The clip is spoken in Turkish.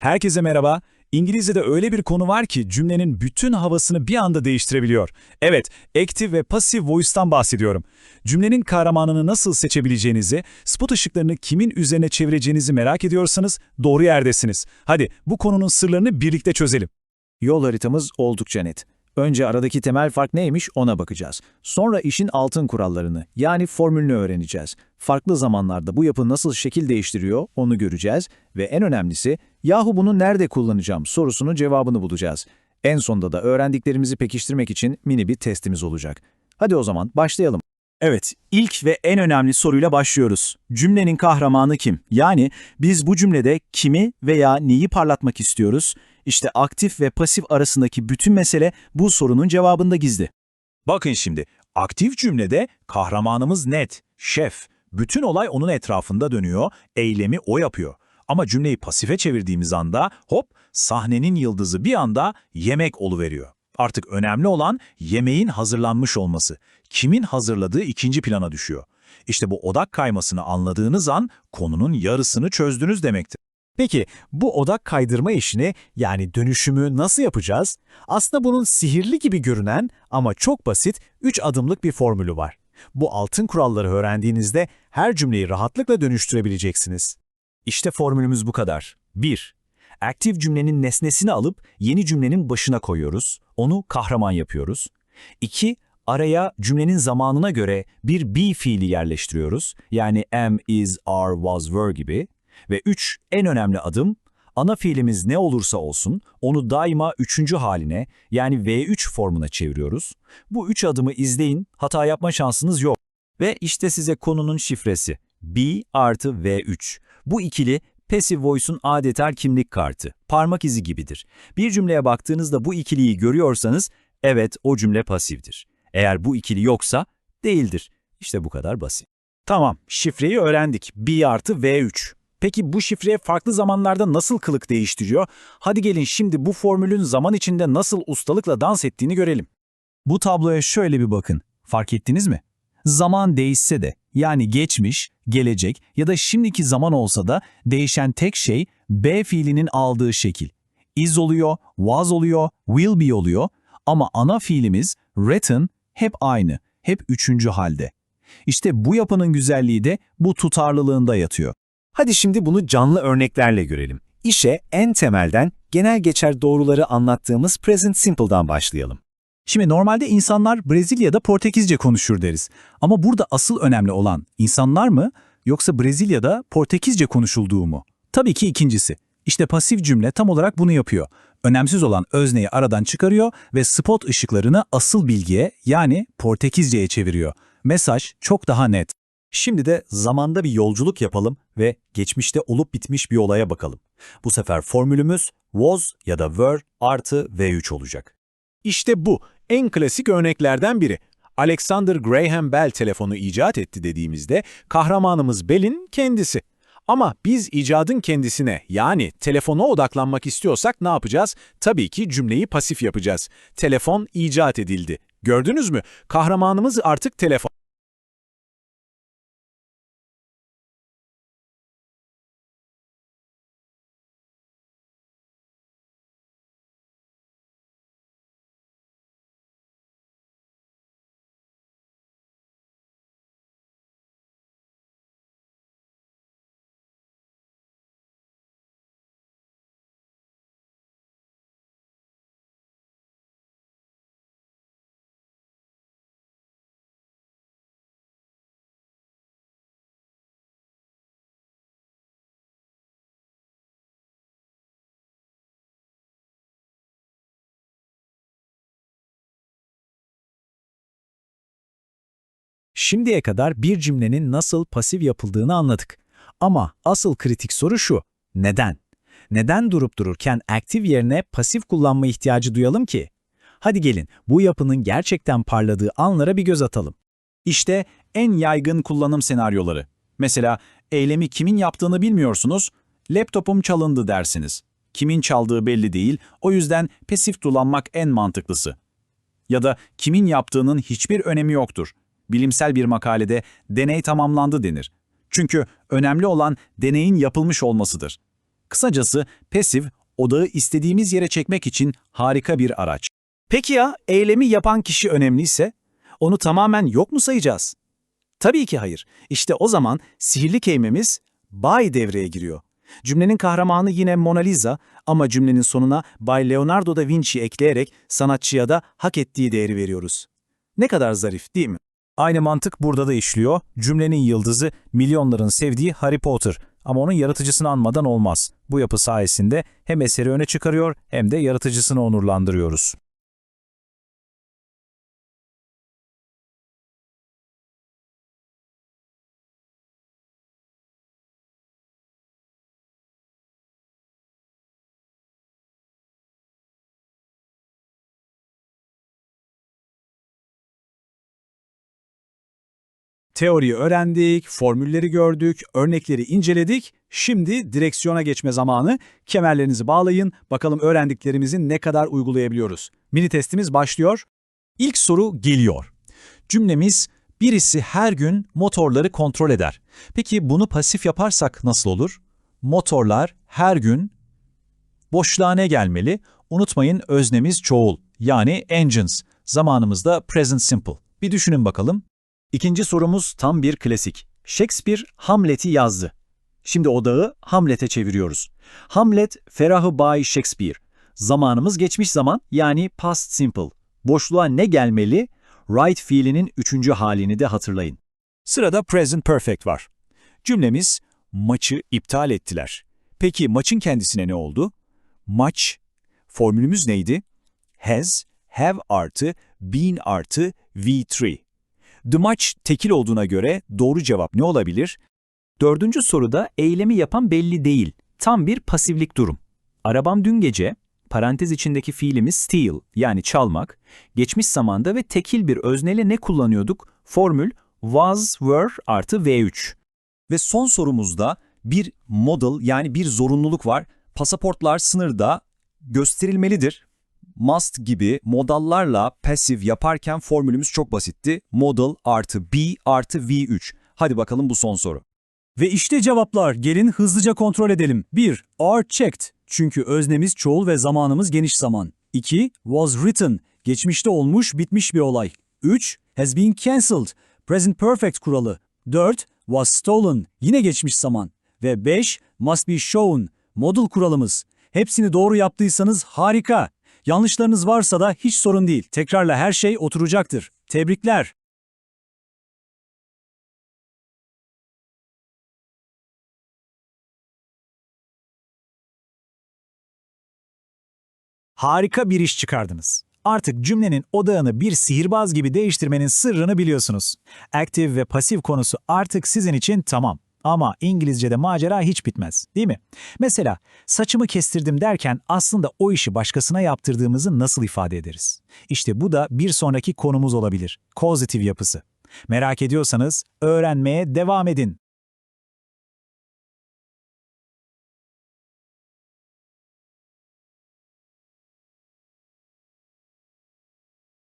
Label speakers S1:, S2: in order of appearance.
S1: Herkese merhaba. İngilizce'de öyle bir konu var ki cümlenin bütün havasını bir anda değiştirebiliyor. Evet, active ve passive voice'tan bahsediyorum. Cümlenin kahramanını nasıl seçebileceğinizi, spot ışıklarını kimin üzerine çevireceğinizi merak ediyorsanız doğru yerdesiniz. Hadi bu konunun sırlarını birlikte çözelim.
S2: Yol haritamız oldukça net. Önce aradaki temel fark neymiş ona bakacağız. Sonra işin altın kurallarını yani formülünü öğreneceğiz. Farklı zamanlarda bu yapı nasıl şekil değiştiriyor onu göreceğiz ve en önemlisi yahu bunu nerede kullanacağım sorusunun cevabını bulacağız. En sonunda da öğrendiklerimizi pekiştirmek için mini bir testimiz olacak. Hadi o zaman başlayalım.
S3: Evet, ilk ve en önemli soruyla başlıyoruz. Cümlenin kahramanı kim? Yani biz bu cümlede kimi veya neyi parlatmak istiyoruz? İşte aktif ve pasif arasındaki bütün mesele bu sorunun cevabında gizli.
S1: Bakın şimdi, aktif cümlede kahramanımız net, şef. Bütün olay onun etrafında dönüyor, eylemi o yapıyor. Ama cümleyi pasife çevirdiğimiz anda hop sahnenin yıldızı bir anda yemek oluveriyor. Artık önemli olan yemeğin hazırlanmış olması. Kimin hazırladığı ikinci plana düşüyor. İşte bu odak kaymasını anladığınız an konunun yarısını çözdünüz demektir.
S4: Peki bu odak kaydırma işini yani dönüşümü nasıl yapacağız? Aslında bunun sihirli gibi görünen ama çok basit 3 adımlık bir formülü var. Bu altın kuralları öğrendiğinizde her cümleyi rahatlıkla dönüştürebileceksiniz.
S3: İşte formülümüz bu kadar. 1. Aktif cümlenin nesnesini alıp yeni cümlenin başına koyuyoruz. Onu kahraman yapıyoruz. 2. Araya cümlenin zamanına göre bir be fiili yerleştiriyoruz. Yani am, is, are, was, were gibi. Ve 3. En önemli adım, ana fiilimiz ne olursa olsun onu daima üçüncü haline yani V3 formuna çeviriyoruz. Bu üç adımı izleyin, hata yapma şansınız yok. Ve işte size konunun şifresi. B artı V3. Bu ikili Passive Voice'un adeta kimlik kartı, parmak izi gibidir. Bir cümleye baktığınızda bu ikiliyi görüyorsanız, evet o cümle pasiftir. Eğer bu ikili yoksa, değildir. İşte bu kadar basit.
S4: Tamam, şifreyi öğrendik. B artı V3. Peki bu şifre farklı zamanlarda nasıl kılık değiştiriyor? Hadi gelin şimdi bu formülün zaman içinde nasıl ustalıkla dans ettiğini görelim.
S3: Bu tabloya şöyle bir bakın. Fark ettiniz mi? Zaman değişse de, yani geçmiş, gelecek ya da şimdiki zaman olsa da değişen tek şey B fiilinin aldığı şekil. Is oluyor, was oluyor, will be oluyor ama ana fiilimiz written hep aynı, hep üçüncü halde. İşte bu yapının güzelliği de bu tutarlılığında yatıyor.
S4: Hadi şimdi bunu canlı örneklerle görelim. İşe en temelden genel geçer doğruları anlattığımız present simple'dan başlayalım.
S3: Şimdi normalde insanlar Brezilya'da Portekizce konuşur deriz. Ama burada asıl önemli olan insanlar mı yoksa Brezilya'da Portekizce konuşulduğu mu? Tabii ki ikincisi. İşte pasif cümle tam olarak bunu yapıyor. Önemsiz olan özneyi aradan çıkarıyor ve spot ışıklarını asıl bilgiye yani Portekizce'ye çeviriyor. Mesaj çok daha net.
S4: Şimdi de zamanda bir yolculuk yapalım ve geçmişte olup bitmiş bir olaya bakalım. Bu sefer formülümüz was ya da were artı V3 olacak. İşte bu en klasik örneklerden biri. Alexander Graham Bell telefonu icat etti dediğimizde kahramanımız Bell'in kendisi. Ama biz icadın kendisine yani telefona odaklanmak istiyorsak ne yapacağız? Tabii ki cümleyi pasif yapacağız. Telefon icat edildi. Gördünüz mü? Kahramanımız artık telefon.
S2: Şimdiye kadar bir cümlenin nasıl pasif yapıldığını anladık. Ama asıl kritik soru şu, neden? Neden durup dururken aktif yerine pasif kullanma ihtiyacı duyalım ki? Hadi gelin bu yapının gerçekten parladığı anlara bir göz atalım.
S3: İşte en yaygın kullanım senaryoları. Mesela eylemi kimin yaptığını bilmiyorsunuz, laptopum çalındı dersiniz. Kimin çaldığı belli değil, o yüzden pasif kullanmak en mantıklısı. Ya da kimin yaptığının hiçbir önemi yoktur. Bilimsel bir makalede deney tamamlandı denir. Çünkü önemli olan deneyin yapılmış olmasıdır.
S2: Kısacası pasif, odağı istediğimiz yere çekmek için harika bir araç. Peki ya eylemi yapan kişi önemliyse? Onu tamamen yok mu sayacağız? Tabii ki hayır. İşte o zaman sihirli kelimemiz by devreye giriyor. Cümlenin kahramanı yine Mona Lisa ama cümlenin sonuna Bay Leonardo da Vinci ekleyerek sanatçıya da hak ettiği değeri veriyoruz. Ne kadar zarif değil mi?
S1: Aynı mantık burada da işliyor. Cümlenin yıldızı milyonların sevdiği Harry Potter. Ama onun yaratıcısını anmadan olmaz. Bu yapı sayesinde hem eseri öne çıkarıyor hem de yaratıcısını onurlandırıyoruz.
S2: Teoriyi öğrendik, formülleri gördük, örnekleri inceledik. Şimdi direksiyona geçme zamanı. Kemerlerinizi bağlayın. Bakalım öğrendiklerimizi ne kadar uygulayabiliyoruz. Mini testimiz başlıyor.
S1: İlk soru geliyor. Cümlemiz birisi her gün motorları kontrol eder. Peki bunu pasif yaparsak nasıl olur? Motorlar her gün boşluğa ne gelmeli? Unutmayın öznemiz çoğul yani engines. Zamanımızda present simple. Bir düşünün bakalım.
S2: İkinci sorumuz tam bir klasik. Shakespeare Hamlet'i yazdı. Şimdi odağı Hamlet'e çeviriyoruz. Hamlet, Ferahı Bay Shakespeare. Zamanımız geçmiş zaman yani past simple. Boşluğa ne gelmeli? Right fiilinin üçüncü halini de hatırlayın.
S1: Sırada present perfect var. Cümlemiz maçı iptal ettiler. Peki maçın kendisine ne oldu? Maç, formülümüz neydi? Has, have artı, been artı, V3. The match tekil olduğuna göre doğru cevap ne olabilir?
S3: Dördüncü soruda eylemi yapan belli değil. Tam bir pasiflik durum. Arabam dün gece, parantez içindeki fiilimiz steal yani çalmak, geçmiş zamanda ve tekil bir özneyle ne kullanıyorduk? Formül was, were artı V3.
S4: Ve son sorumuzda bir model yani bir zorunluluk var. Pasaportlar sınırda gösterilmelidir. Must gibi modallarla passive yaparken formülümüz çok basitti. Model artı be artı V3. Hadi bakalım bu son soru.
S5: Ve işte cevaplar. Gelin hızlıca kontrol edelim. 1. Are checked. Çünkü öznemiz çoğul ve zamanımız geniş zaman. 2. Was written. Geçmişte olmuş, bitmiş bir olay. 3. Has been cancelled. Present perfect kuralı. 4. Was stolen. Yine geçmiş zaman. Ve 5. Must be shown. Model kuralımız. Hepsini doğru yaptıysanız harika. Yanlışlarınız varsa da hiç sorun değil. Tekrarla her şey oturacaktır. Tebrikler.
S1: Harika bir iş çıkardınız. Artık cümlenin odağını bir sihirbaz gibi değiştirmenin sırrını biliyorsunuz. Aktif ve pasif konusu artık sizin için tamam. Ama İngilizce'de macera hiç bitmez, değil mi? Mesela saçımı kestirdim derken aslında o işi başkasına yaptırdığımızı nasıl ifade ederiz? İşte bu da bir sonraki konumuz olabilir. Causative yapısı. Merak ediyorsanız öğrenmeye devam edin.